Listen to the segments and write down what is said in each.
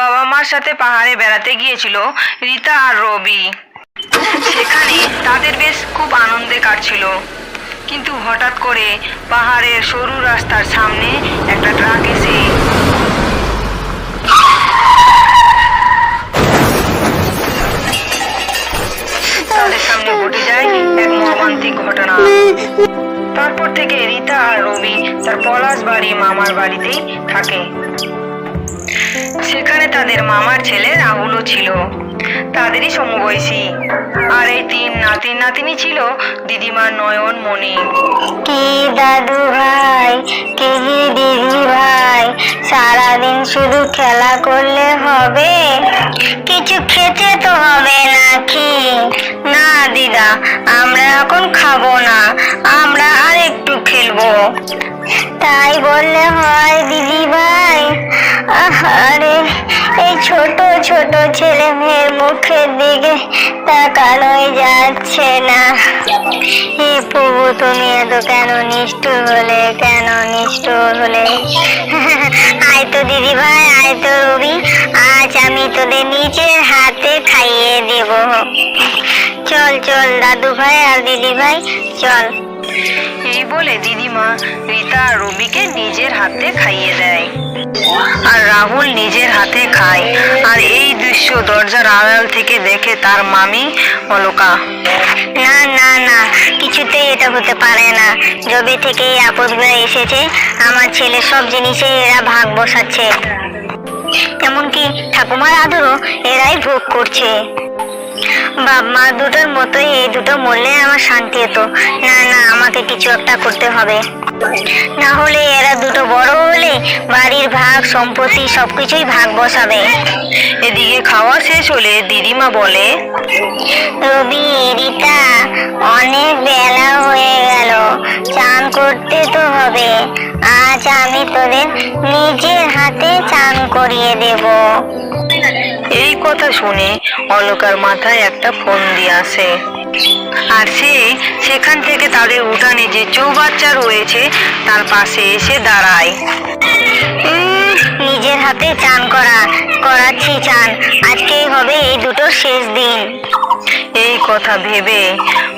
বাবা মার সাথে পাহাড়ে বেড়াতে গিয়েছিল, রীতা আর রবি। সেখানে তাদের বেশ খুব আনন্দে কাটছিল। কিন্তু হঠাৎ করে পাহাড়ের সরু রাস্তার সামনে একটা ট্রাক এসে তাদের সামনে ঘটে যায় এক মর্মান্তিক ঘটনা। তারপর থেকে রীতা আর রবি তার পলাশ বাড়ি মামার বাড়িতেই থাকে। সেখানে তাদের মামার ছেলে রাহুলও ছিল। তাদেরই সমবয়সী। আর এই তিন নাতি নাতিনি ছিল দিদিমার নয়ন মণি। কি দাদু ভাই, কি দিদি ভাই, সারাদিন শুধু খেলা করলে হবে? কিছু খেতে তো হবে নাকি? না দিদা, আমরা এখন খাব না, আমরা আর একটু খেলব। তাই বললে হয় দিদি ভাই আরে এই ছোট ছোট ছেলে মেয়ের মুখের দিকে তাকানোই যাচ্ছে না। হে প্রভু, তুমি এত কেন নিষ্ঠুর হলে, কেন নিষ্ঠুর হলে? আয় তো দিদি ভাই, আয় তো রবি, আজ আমি তোদের নিজের হাতে খাইয়ে দেব। চল চল, দাদু ভাই আর দিদি ভাই, চল। এই বলে দিদিমা রীতা আর রবিকে নিজের হাতে খাইয়ে দেয়। আর রাহুল নিজের হাতে খায়। আর এই দৃশ্য দরজার আড়াল থেকে দেখে তার মামি অলকা না না না, কিছুতেই এটা হতে পারে না। যবে থেকে এই আপদগুলো এসেছে, আমার ছেলে সব জিনিসে এরা ভাগ বসাচ্ছে। এমনকি ঠাকুমার আদরও এরাই ভোগ করছে। বাপ মা দুটোর মতোই এই দুটো মরলে আমার শান্তি হতো। না না, আমাকে কিছু একটা করতে হবে। না হলে এরা দুটো বড় হলে বাড়ির ভাগ সম্পত্তি সবকিছুই ভাগ বসাবে। এদিকে খাওয়া শেষ হলে দিদিমা বলে রবি রিতা অনেক বেলা হয়ে গেল। চান করতে তো হবে। আজ আমি তোদের নিজের হাতে চান করিয়ে দেব। এই কথা শুনে অলকার মাথায় একটা ফোন দিয়ে আসে। আর সে সেখান থেকে তাদের উঠানে যে চৌবাচ্চা রয়েছে তার পাশে এসে দাঁড়ায়। নিজের হাতে চান করা করাচ্ছি চান। আজকেই হবে এই দুটো শেষ দিন। এই কথা ভেবে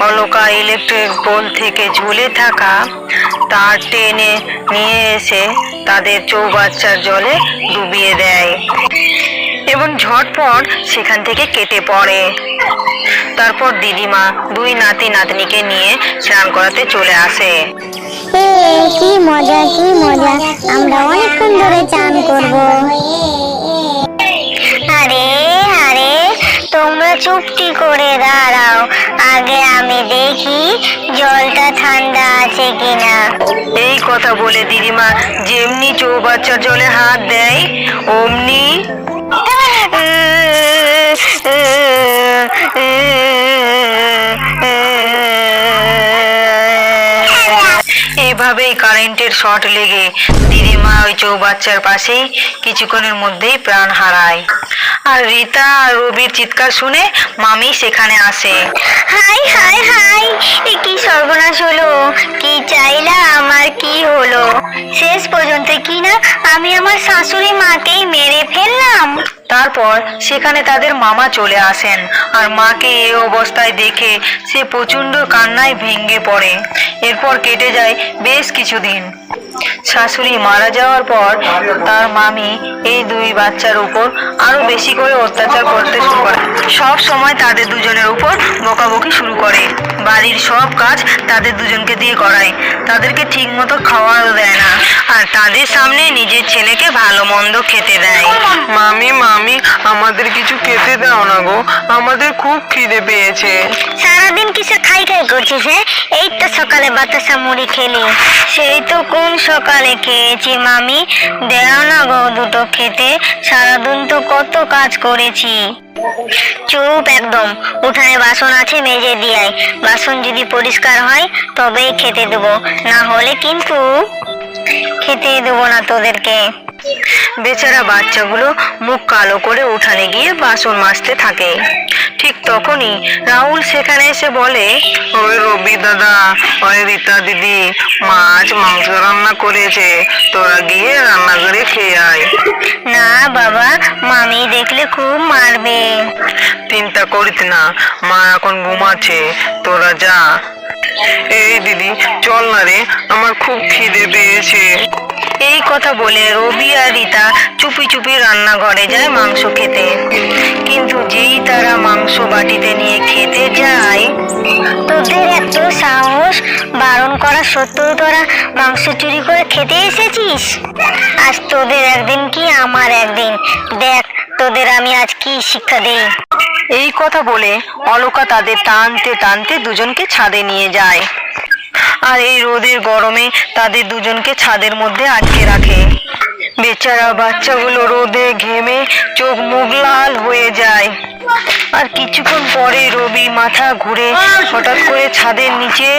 অলকা ইলেকট্রিক পোল থেকে ঝুলে থাকা তার টেনে নিয়ে এসে তাদের চৌবাচ্চার জলে ডুবিয়ে দেয়। এবং ঝটপট সেখান থেকে কেটে পড়ে। তারপর দিদিমা দুই নাতি নাতনিকে নিয়ে স্নান করাতে চলে আসে। এ কি মজা কি মজা। আমরা অনেকক্ষণ ধরে চান করব। আরে আরে তোমরা চুপটি করে দাঁড়াও। আগে আমি দেখি জলটা ঠান্ডা আছে কিনা। এই কথা বলে দিদিমা যেমনি চৌবাচ্চার জলে হাত দেয় অমনি এভাবেই কারেন্টের শর্ট লেগে দিদিমা ওই চৌবাচ্চার পাশেই কিছুক্ষণের মধ্যেই প্রাণ হারায়। আর রীতা আর রবির চিৎকার শুনে মামি সেখানে আসে। হাই হাই হাই কি সর্বনাশ হলো? কি চাইলা আমার কি হলো? শেষ পর্যন্ত কি না আমি আমার শাশুড়ি মাকেই মেরে ফেললাম। তারপর সেখানে তাদের মামা চলে আসেন আর মাকে এ অবস্থায় দেখে সে প্রচণ্ড কান্নায় ভেঙে পড়ে। এরপর কেটে যায় বেশ কিছুদিন। শাশুড়ি মারা যাওয়ার পর তার মামি এই দুই বাচ্চার উপর আরও বেশি করে অত্যাচার করতে শুরু করে। সব সময় তাদের দুজনের উপর বকাবকি শুরু করে। বাড়ির সব কাজ তাদের দুজনকে দিয়ে করায়। তাদেরকে ঠিক মতো খাওয়াও দেয় না। আর তাদের সামনে নিজের ছেলেকে ভালো মন্দ খেতে দেয়। মামি মামি আমাদের কিছু খেতে দাও না গো। আমাদের খুব খিদে পেয়েছে। সারাদিন কিসে খাই খাই করছিস হ্যাঁ? এই তো সকালে বাতাসা মুড়ি খেলি। সেই তো কোন সকালে খেয়েছি মামি? দেও না গো দুটো খেতে। সারাদিন তো কত কাজ করেছি। চুপ একদম। উঠানে বাসন আছে, মেজে দিয়াই বাসন যদি পরিষ্কার হয়, তবেই খেতে দেবো। না হলে কিন্তু খেতে দেবো না তোদেরকে। বেচারা বাচ্চাগুলো মুখ কালো করে উঠানে গিয়ে বাসন মাজতে থাকে। ঠিক তখনই রাহুল সেখানে এসে বলে ওই রবি দাদা ওই রীতা দিদি মাছ মাংস রান্না করেছে। তোরা গিয়ে রান্না করে খেয়ে আয়। না বাবা মামি দেখলে খুব মারবে। চিন্তা করিস না মা এখন ঘুমাচ্ছে। তোরা যা। এই দিদি চল না রে আমার খুব খিদে পেয়েছে। এই কথা বলে রবি আর রীতা চুপি চুপি রান্নাঘরে যায় মাংস খেতে। কিন্তু যেই তারা মাংস বাটিতে নিয়ে খেতে যায় তোদের এত সাহস বারণ করা সত্ত্বেও তোরা মাংস চুরি করে খেতে এসেছিস? আজ তোদের একদিন কি আমার একদিন? দেখ, তোদের আমি আজ কি শিক্ষা দেই। এই কথা বলে অলকা তাদের টানতে টানতে দুজনকে ছাদে নিয়ে যায়। আর এই রোদের গরমে তাদের দুজনকে ছাদের মধ্যে আটকে রাখে। বেচারা বাচ্চাগুলো রোদে ঘেমে চোখ মুখ লাল হয়ে যায়। আর কিছুক্ষণ পরে রবি মাথা ঘুরে হঠাৎ করে ছাদের নিচে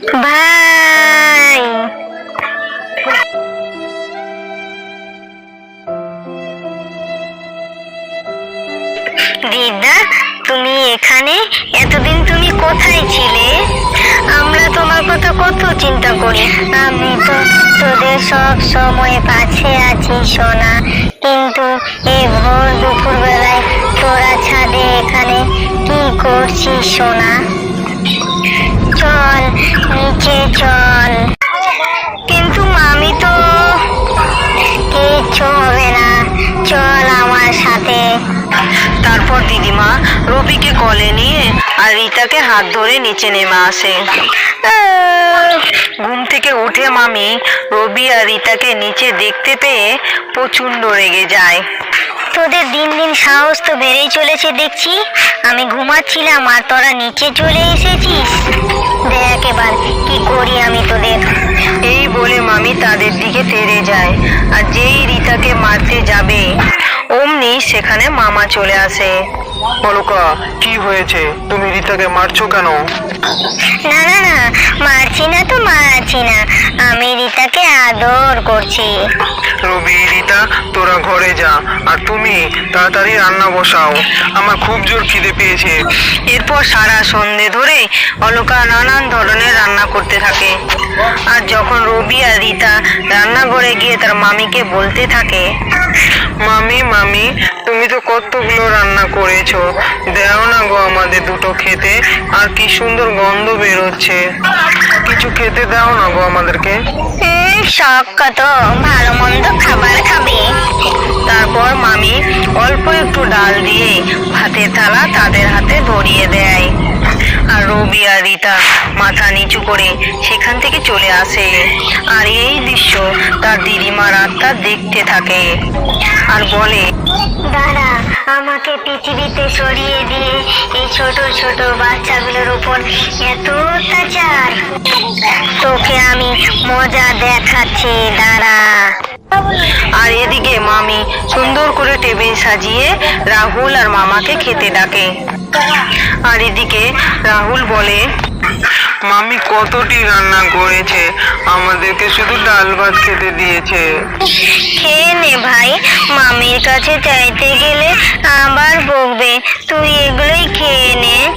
ভাই দিদা, তুমি এখানে? এতদিন তুমি কোথায় ছিলে? আমরা তোমার কথা কত চিন্তা করি। আমি তো তোদের সব সময় কাছে আছি, সোনা। কিন্তু এই ভোর দুপুর বেলায় তোরা ছাদে এখানে কি করছিস, সোনা? চল নিচে চল। কিন্তু মামি তো কিচ্ছু হবে না। চল আমার সাথে। তারপর দিদিমা রবিকে কলে নিয়ে আর রীতাকে হাত ধরে নিচে নেমে আসে। ঘুম থেকে উঠে মামি রবি আর রীতাকে নিচে দেখতে পেয়ে প্রচণ্ড রেগে যায়। তোদের দিন দিন সাহস তো বেড়েই চলেছে দেখছি। আমি ঘুমাচ্ছিলাম আর তোরা নিচে চলে এসেছিস। এবার কি করি আমি তোদের? এই বলে মামি তাদের দিকে তেড়ে যায়, আর যেই রিতাকে মারতে যাবে। অমনি সেখানে মামা চলে আসে। অলকা কি হয়েছে? তুমি রীতাকে মারছো কেন? না না না মারছি না তো মারছি না। আমি রিতাকে আদর করছি। রবি রীতা তোরা ঘরে যা। আর তুমি তাড়াতাড়ি রান্না বসাও। আমার খুব জোর খিদে পেয়েছে। এরপর সারা সন্ধে ধরে অলকা নানান ধরনের রান্না করতে থাকে। আর যখন রবি আর রীতা রান্নাঘরে গিয়ে তার মামিকে বলতে থাকে মামি মামি, তুমি তো কতগুলো রান্না করেছ? দেও না গো আমাদের দুটো খেতে, আর কি সুন্দর গন্ধ বেরোচ্ছে। কিছু খেতে দাও না গো আমাদেরকে। শখ কত, ভালো মন্দ খাবার খাবে। তারপর মামি অল্প একটু ডাল দিয়ে ভাতের থালা তাদের হাতে ধরিয়ে দেয়। আর রবি আর রীতা মাথা নিচু করে সেখান থেকে চলে আসে। আর এই দৃশ্য তার দিদিমার আত্মা দেখতে থাকে। আর বলে আমাকে পৃথিবীতে সরিয়ে দিয়ে এই ছোট ছোট বাচ্চাগুলোর উপর এত অত্যাচার। তোকে আমি মজা দেখাচ্ছি, দাঁড়া। আর এদিকে মামি সুন্দর করে টেবিল সাজিয়ে রাহুল আর মামাকে খেতে ডাকে। আর এদিকে রাহুল বলে মামি কতটি রান্না করেছে? আমাদেরকে শুধু ডাল ভাত খেতে দিয়েছে। খেয়ে নে ভাই, মামির কাছে চাইতে গেলে আবার বকবে। তুই এগুলোই খেয়ে নে।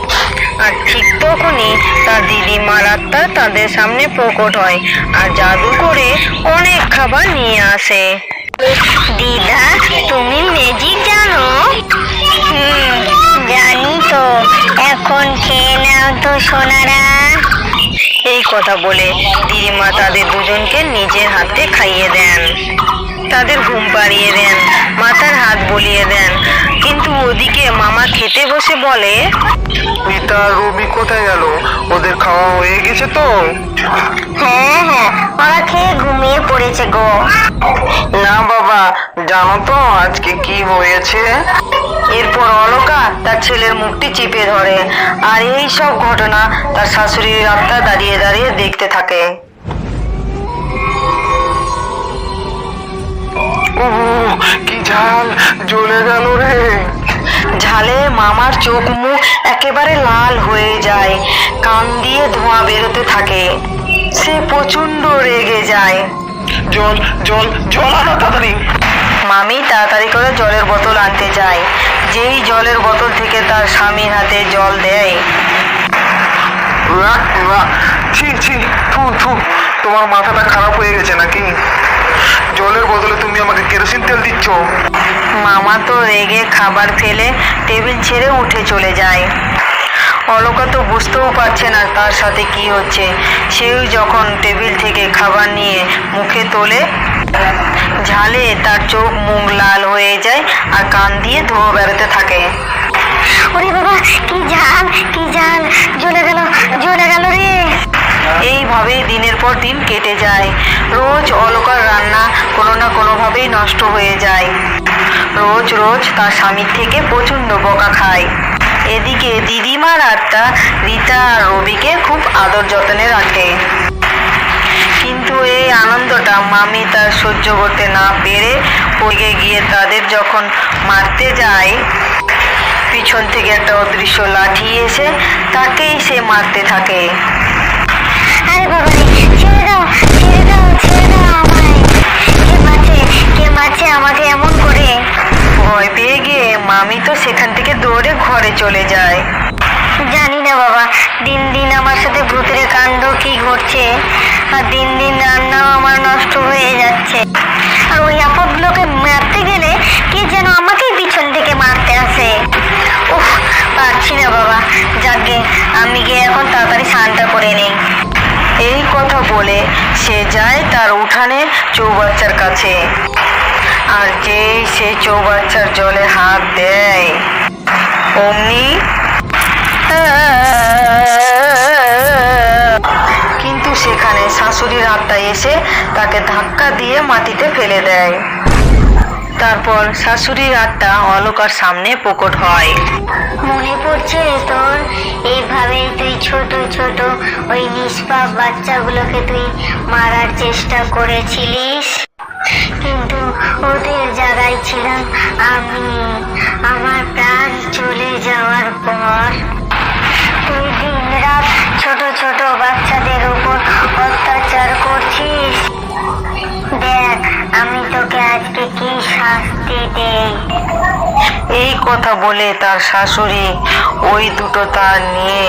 আর ঠিক তখনই তার দিদিমার আত্মা তাদের সামনে প্রকট হয় আর জাদু করে অনেক খাবার নিয়ে আসে। দিদা, তুমি ম্যাজিক জানো? হুম, জানি তো। এখন খেয়ে নাও তো, সোনারা। এই কথা বলে দিদিমা তাদের দুজনকে নিজের হাতে খাইয়ে দেন। তাদের ঘুম পাড়িয়ে দেন মাথার হাত বলিয়ে দেন। কিন্তু ওদিকে মামা খেতে বসে বলে মিতা আর রবি কোথায় গেল? ওদের খাওয়া হয়ে গেছে তো? হ্যাঁ হ্যাঁ। ওরা খেয়ে ঘুমিয়ে পড়েছে গো। না বাবা জানো তো আজকে কি হয়েছে? এরপর অলকা তার ছেলের মুখটি চেপে ধরে আর এই সব ঘটনা তার শাশুড়ির আত্মা দাঁড়িয়ে দাঁড়িয়ে দেখতে থাকে। কি ঝাল জ্বলে গেল রে। ঝালে মামার চোখ মুখ একেবারে লাল হয়ে যায় কান দিয়ে ধোঁয়া বেরোতে থাকে। সে প্রচণ্ড রেগে যায়। জল জল জল আনো তাড়াতাড়ি। মামি তাড়াতাড়ি করে জলের বোতল আনতে যায়। যেই জলের বোতল থেকে তার স্বামীর হাতে জল দেয়। উয়া, উয়া, ছি ছি থু থু। তোমার মাথাটা খারাপ হয়ে গেছে নাকি? জলের বদলে তুমি আমাকে কেরোসিন তেল দিচ্ছ। মামা তো রেগে খাবার ফেলে টেবিল ছেড়ে উঠে চলে যায়। অলকা তো বুঝতেও পারছে না তার সাথে কি হচ্ছে। সেও যখন টেবিল থেকে খাবার নিয়ে মুখে তোলে ঝালে তার চোখ মুখ লাল হয়ে যায় আর কান দিয়ে ধোয়া বেরোতে থাকে। ওরে বাবা কি ঝাল কি ঝাল জ্বলে গেল জ্বলে গেল রে। এইভাবেই দিনের পর দিন কেটে যায়। রোজ অলকার রান্না কোনো না কোনোভাবেই নষ্ট হয়ে যায়। রোজ রোজ তার স্বামীর থেকে প্রচণ্ড বকা খায়। এদিকে দিদিমার আত্মা রীতা আর রবিকে খুব আদর যত্নে রাখে। কিন্তু এই আনন্দটা মামি তার সহ্য করতে না পেরে পড়ে গিয়ে তাদের যখন মারতে যায় পিছন থেকে একটা অদৃশ্য লাঠি এসে তাকেই সে মারতে থাকে। আরে বাবা রে ছেড়ে দাও ছেড়ে দাও ছেড়ে দাও আমায়। কে মারছে কে মারছে আমাকে এমন করে? ভয় পেয়ে গিয়ে মামি তো সেখান থেকে দৌড়ে ঘরে চলে যায়। জানি না বাবা দিন দিন আমার সাথে ভূতের কাণ্ড কি ঘটছে আর দিন দিন রান্নাও আমার নষ্ট হয়ে যাচ্ছে। আর ওই আপদগুলোকে মারতে গেলে কে যেন আমাকেই পিছন থেকে মারতে আসে। উফ পারছি না বাবা। যাকে আমি গিয়ে এখন তাড়াতাড়ি স্নানটা করে নেই। এই কথা বলে সে যায় তার উঠানে চৌবাচ্চার কাছে। আর যেই সে চৌবাচ্চার জলে হাত দেয়। অমনি কিন্তু সেখানে শাশুড়ির আত্মা এসে তাকে ধাক্কা দিয়ে মাটিতে ফেলে দেয়। তারপর শাশুড়ির আত্মা অলকার সামনে প্রকট হয়। মনে পড়ছে তোর? এইভাবে তুই ছোট ছোট ওই নিষ্পাপ বাচ্চাগুলোকে তুই মারার চেষ্টা করেছিলিস? কিন্তু ওদের জায়গায় ছিলাম আমি। আমার প্রাণ চলে যাওয়ার পর তুই দিন রাত ছোট ছোট বাচ্চাদের উপর অত্যাচার করছিস। দেখ, আমি তোকে আজকে কি শাস্তি দেই। এই কথা বলে তার শাশুড়ি ওই দুটো তার নিয়ে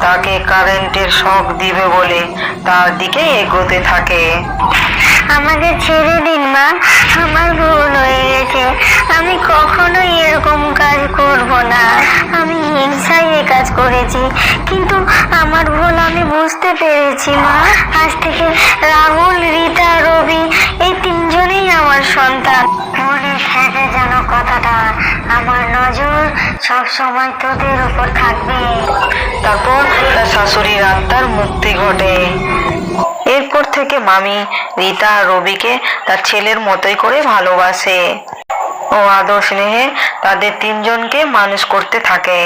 তাকে কারেন্টের শক দিবে বলে তার দিকে এগোতে থাকে। আমাকে ছেড়ে দিন, মা। আমার ভুল হয়ে গেছে। আমি কখনোই এরকম কাজ করব না। আমি হিংসায় এ কাজ করেছি, কিন্তু আমার ভুল আমি বুঝতে পেরেছি, মা। আজ থেকে রাহুল, রীতা, রবি, এই তিনজনেই আমার সন্তান। মনে থাকে যেন কথাটা, আমার নজর সব সময় তোদের উপর থাকবে। তারপর তার শাশুড়ির আত্মার মুক্তি ঘটে। এরপর থেকে মামি রীতা আর রবিকে তার ছেলের মতোই করে ভালোবাসে। ও আদর স্নেহে তাদের তিনজনকে মানুষ করতে থাকে।